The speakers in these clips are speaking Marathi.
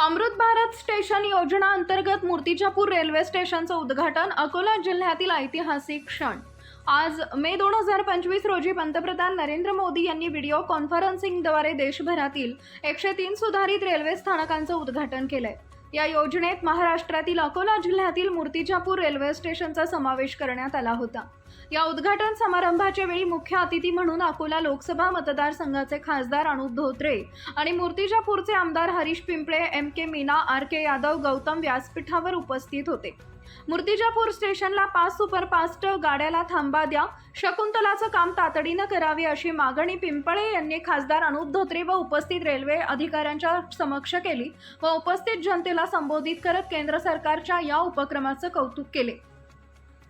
अमृत भारत स्टेशन योजना अंतर्गत मूर्तिजापूर रेल्वे स्टेशनचं उद्घाटन अकोला जिल्ह्यातील ऐतिहासिक क्षण. आज मे दोन हजार पंचवीस रोजी पंतप्रधान नरेंद्र मोदी यांनी व्हिडिओ कॉन्फरन्सिंगद्वारे देशभरातील एकशे तीन सुधारित रेल्वे स्थानकांचं उद्घाटन केलंय. या योजनेत महाराष्ट्रातील अकोला जिल्ह्यातील मूर्तिजापूर रेल्वे स्टेशनचा समावेश करण्यात आला होता. या उद्घाटन समारंभाच्या वेळी मुख्य अतिथी म्हणून अकोला लोकसभा मतदारसंघाचे खासदार अनुप धोत्रे आणि मूर्तिजापूरचे आमदार Harish Pimple M K Meena R K Yadav Gautam व्यासपीठावर उपस्थित होते. मूर्तिजापूर स्टेशनला पाच सुपरफास्ट गाड्याला थांबा द्या शकुंतलाचं काम तातडीनं करावे अशी मागणी पिंपळे यांनी खासदार अनुप धोत्रे व उपस्थित रेल्वे अधिकाऱ्यांच्या समक्ष केली व उपस्थित जनतेला संबोधित करत केंद्र सरकारच्या या उपक्रमाचं कौतुक केले.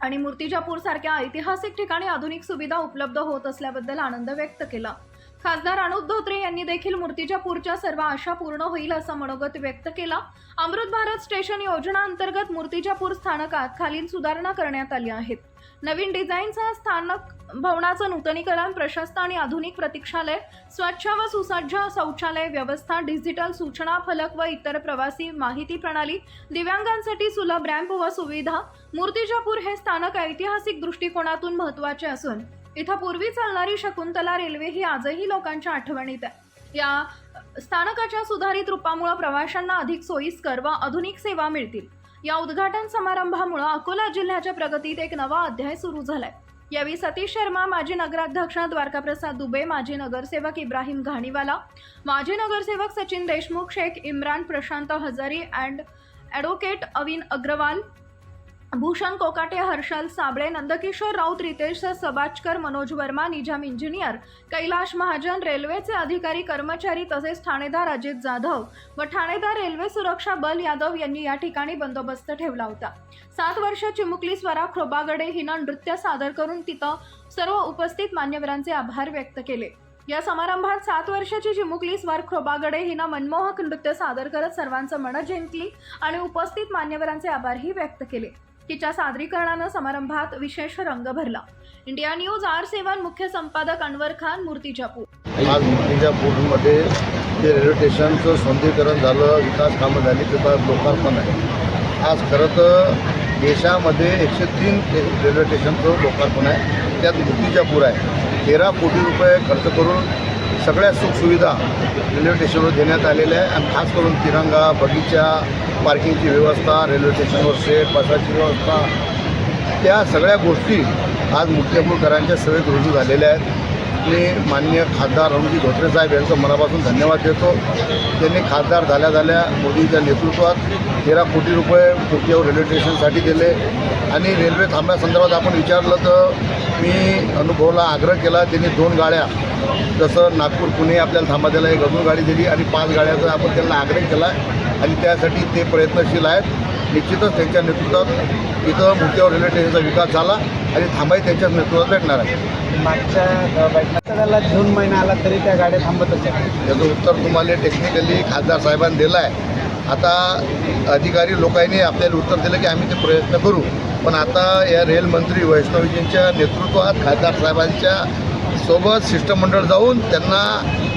आणि मूर्तिजापूर सारख्या ऐतिहासिक ठिकाणी आधुनिक सुविधा उपलब्ध होत असल्याबद्दल आनंद व्यक्त केला. खासदार अनुप धोत्रे यांनी देखील मूर्तिजापूरच्या सर्व आशा पूर्ण होईल असा मनोगत व्यक्त केला. अमृत भारत स्टेशन योजना अंतर्गत मूर्तिजापूर स्थानकात खालील सुधारणा करण्यात आल्या आहेत. नवीन डिझाईनसह स्थानक भवनाचं नूतनीकरण प्रशस्त आणि आधुनिक प्रतीक्षालय स्वच्छ व सुसज्ज शौचालय व्यवस्था डिजिटल सूचना फलक व इतर प्रवासी माहिती प्रणाली दिव्यांगांसाठी सुलभ रॅम्प व सुविधा. मूर्तिजापूर हे स्थानक ऐतिहासिक दृष्टिकोनातून महत्त्वाचे असून इथं पूर्वी चालणारी शकुंतला रेल्वे ही आजही लोकांच्या आठवणीत आहे. या स्थानकाच्या सुधारित रूपामुळे प्रवाशांना अधिक सोयीस्कर व आधुनिक सेवा मिळतील. या उद्घाटन समारंभामुळे अकोला जिल्ह्याच्या प्रगतीत एक नवा अध्याय सुरू झालाय. यावेळी सतीश शर्मा माजी नगराध्यक्ष द्वारकाप्रसाद दुबे माजी नगरसेवक इब्राहिम घाणीवाला माजी नगरसेवक Sachin Deshmukh Shaikh Imran Prashant Hazari and advocate Avin Agrawal Bhushan Kokate Harshal Sable Nandkishor Raut Ritesh Sabachkar Manoj Verma Nizam engineer Kailash Mahajan रेल्वेचे अधिकारी कर्मचारी तसेच ठाणेदार अजित जाधव व ठाणेदार रेल्वे सुरक्षा बल यादव यांनी या ठिकाणी बंदोबस्त ठेवला होता. सात वर्ष चिमुकली स्वरा खोबागडे हिनं नृत्य सादर करून तिथं सर्व उपस्थित मान्यवरांचे आभार व्यक्त केले. या समारंभात सात वर्षाची चिमुकली स्वर खोबागडे हिनं मनमोहक नृत्य सादर करत सर्वांचं मन जिंकली आणि उपस्थित मान्यवरांचे आभारही व्यक्त केले. तिच्या सादरीकरणानं समारंभात विशेष रंग भरला. इंडिया न्यूज आर सेवन मुख्य संपादक अनवर खान मूर्तिजापूर आज मूर्तिजापूरमध्ये जे रेल्वे स्टेशनचं सौंदर्यीकरण झालं विकास कामं झाली त्याचा लोकार्पण आहे. आज खरं तर देशामध्ये एकशे तीन रेल्वे स्टेशनचं लोकार्पण आहे. त्यात मूर्तिजापूर आहे. तेरा कोटी रुपये खर्च करून सगळ्या सुखसुविधा रेल्वे स्टेशनवर देण्यात आलेल्या आहे. आणि खास करून तिरंगा बगीचा पार्किंगची व्यवस्था रेल्वे स्टेशनवर सेट बसाची व्यवस्था त्या सगळ्या गोष्टी आज मुख्यमंत्र्यांच्या सेवेत रुजू झालेल्या आहेत. मी माननीय खासदार रणजी धोत्रे साहेब यांचं मनापासून धन्यवाद देतो. त्यांनी खासदार झाल्या झाल्या मोदींच्या नेतृत्वात तेरा कोटी रुपये मुख्यवर रेल्वे स्टेशनसाठी दिले. आणि रेल्वे थांब्यासंदर्भात आपण विचारलं तर मी अनुभवला आग्रह केला त्यांनी दोन गाड्या जसं नागपूर पुणे आपल्याला थांबा दिला एक अजून गाडी दिली आणि पाच गाड्याचा आपण त्यांना आग्रह केला आणि त्यासाठी ते प्रयत्नशील आहेत. निश्चितच त्यांच्या नेतृत्वात इथं मुख्यावर रेल्वे स्टेशनचा विकास झाला आणि थांबाही त्यांच्याच नेतृत्वात भेटणार आहे. मागच्या बैठकीला जून महिना आला तरी त्या गाड्या थांबतच आहेत. त्याचं उत्तर तुम्हाला टेक्निकली खासदार साहेबांनी दिलं आहे. आता अधिकारी लोकांनी आपल्याला उत्तर दिलं की आम्ही ते प्रयत्न करू. पण आता या रेल मंत्री वैष्णवीजींच्या नेतृत्वात खासदार साहेबांच्या सोबत शिष्टमंडळ जाऊन त्यांना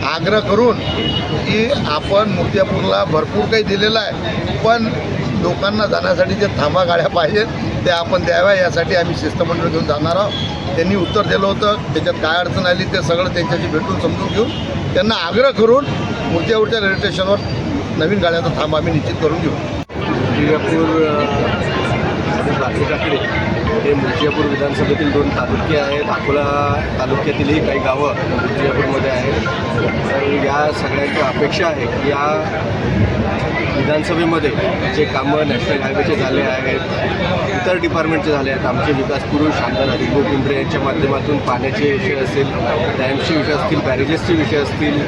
आग्रह करून की आपण मुक्तिपूरला भरपूर काही दिलेलं आहे पण लोकांना जाण्यासाठी जे थांबा गाड्या पाहिजेत ते आपण द्याव्या. यासाठी आम्ही शिष्टमंडळ घेऊन जाणार आहोत. त्यांनी उत्तर दिलं होतं त्याच्यात काय अडचण आली ते सगळं त्यांच्याशी भेटून समजून घेऊन त्यांना आग्रह करून मूर्तिजापूरच्या रेल्वे स्टेशनवर नवीन गाड्याचा थांबा आम्ही निश्चित करून घेऊ. मूर्तिजापूर हे मुर्शियापूर विधानसभेतील दोन तालुके आहेत. अकोला तालुक्यातीलही काही गावं मुर्शियापूरमध्ये आहेत. तर या सगळ्यांच्या अपेक्षा आहे की या विधानसभेमध्ये जे कामं नॅशनल हायवेचे झाले आहेत इतर डिपार्टमेंटचे झाले आहेत आमचे विकास पुरुष आमदार हरिभाऊ पिंपरे यांच्या माध्यमातून पाण्याचे विषय असतील डॅमचे विषय असतील बॅरेजेसचे विषय असतील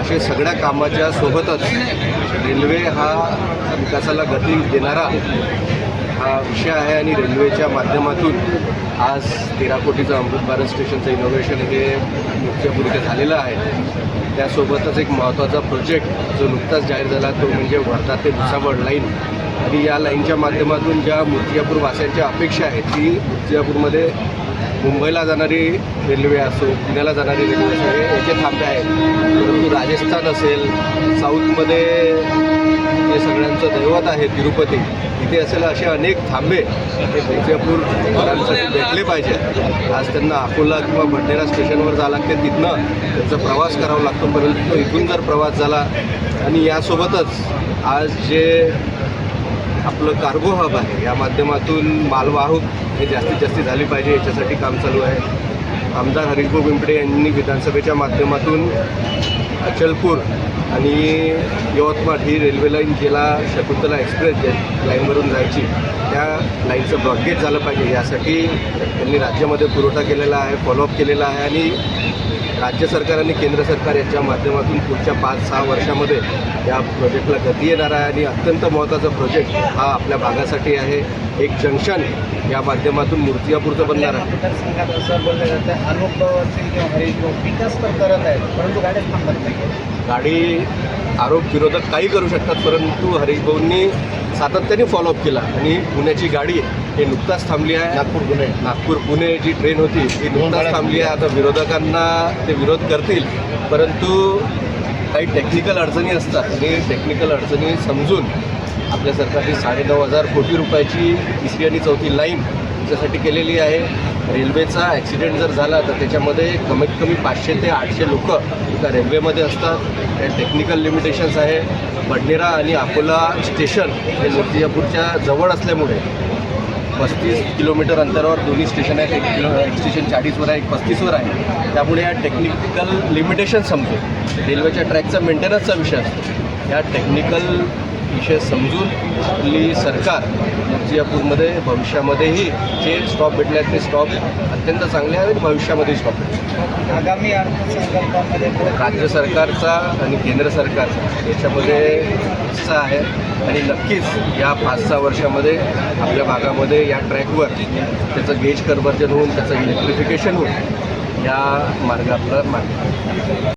असे सगळ्या कामाच्या सोबतच रेल्वे हा विकासाला गती देणारा हा विषय आहे आणि रेल्वेच्या माध्यमातून आज तेरा कोटीचं अमृत भारत स्टेशनचं इनोव्हेशन हे मुख्यपूर इथे झालेलं आहे. त्यासोबतच एक महत्त्वाचा प्रोजेक्ट जो नुकताच जाहीर झाला तो म्हणजे वर्धा ते भुसावळ लाईन आणि या लाईनच्या माध्यमातून ज्या मूर्तिजापूर वासियांच्या अपेक्षा आहेत ती मूर्तिजापूरमध्ये मुंबईला जाणारी रेल्वे असो पुण्याला जाणारी रेल्वे असो हे याचे थांबे आहेत. परंतु राजस्थान असेल साऊथमध्ये जे सगळ्यांचं दैवत आहे तिरुपती. इथे असेल असे अनेक थांबे हे विजयपूरकरांसाठी भेटले पाहिजे. आज त्यांना अकोला किंवा बंडेरा स्टेशनवर जावं लागते. तिथनं त्यांचा प्रवास करावा लागतो. परंतु इथून जर प्रवास झाला आणि यासोबतच आज जे आपलं कार्गो हब आहे या माध्यमातून मालवाहूक हे जास्तीत जास्त झाली पाहिजे. याच्यासाठी काम चालू आहे. आमदार हरिभाऊ पिंपळे यांनी विधानसभेच्या माध्यमातून अचलपूर आणि यवतमाळ ही रेल्वे लाईन जिला शकुंतला एक्सप्रेस जे लाईनवरून जायची त्या लाईनचं ब्रॉडगेज झालं पाहिजे. यासाठी त्यांनी राज्यामध्ये पुरवठा केलेला आहे फॉलोअप केलेला आहे आणि राज्य सरकार आणि केंद्र सरकार यांच्या माध्यमातून पुढच्या पाच सहा वर्षामध्ये या प्रोजेक्टला गती येणार आहे आणि अत्यंत महत्त्वाचा प्रोजेक्ट हा आपल्या भागासाठी आहे. एक जंक्शन या माध्यमातून मूर्तिजापूरचं बनणार आहे. मतदारसंघात असं बोललं जातं अनुभव असेल किंवा हरीश भाऊ विकास तर करत आहेत परंतु गाड्या थांबत नाही. गाडी आरोप विरोधक काही करू शकतात परंतु हरीश भाऊंनी सातत्याने फॉलोअप केला आणि पुण्याची गाडी हे नुकताच थांबली आहे. नागपूर पुणे. नागपूर पुणे जी ट्रेन होती ती नुकताच थांबली आहे. आता विरोधकांना ते विरोध करतील. परंतु काही टेक्निकल अडचणी असतात. आणि टेक्निकल अडचणी समजून आपल्या सरकारने साडेनऊ हजार कोटी रुपयाची तिसरी आणि चौथी लाईन त्याच्यासाठी केलेली आहे. रेल्वेचा ॲक्सिडेंट जर झाला तर त्याच्यामध्ये कमीत कमी पाचशे ते आठशे लोक एका रेल्वेमध्ये असतात. त्या टेक्निकल लिमिटेशन्स आहे. बडनेरा आणि अकोला स्टेशन हे मूर्तिजापूरच्या जवळ असल्यामुळे पस्तीस किलोमीटर अंतरावर दोन्ही स्टेशन आहेत. एक किलो एक स्टेशन चाळीसवर आहे एक पस्तीसवर आहे. त्यामुळे या टेक्निकल लिमिटेशन समजून रेल्वेच्या ट्रॅकचा मेंटेनन्सचा विषय असतो. या टेक्निकल विषय समजून आपली सरकार मूर्तिजापूरमध्ये भविष्यामध्येही जे स्टॉप भेटले आहेत ते स्टॉप अत्यंत चांगले आहेत आणि भविष्यामध्येही स्टॉप भेटले आगामी अर्थसंकल्पामध्ये राज्य सरकारचा आणि केंद्र सरकारचा याच्यामध्ये हिस्सा आहे. आणि नक्कीच या पाच सहा वर्षामध्ये आपल्या भागामध्ये या ट्रॅकवर त्याचं गेज कन्वर्जन होऊन त्याचं इलेक्ट्रिफिकेशन होऊन या मार्ग आपला मार्ग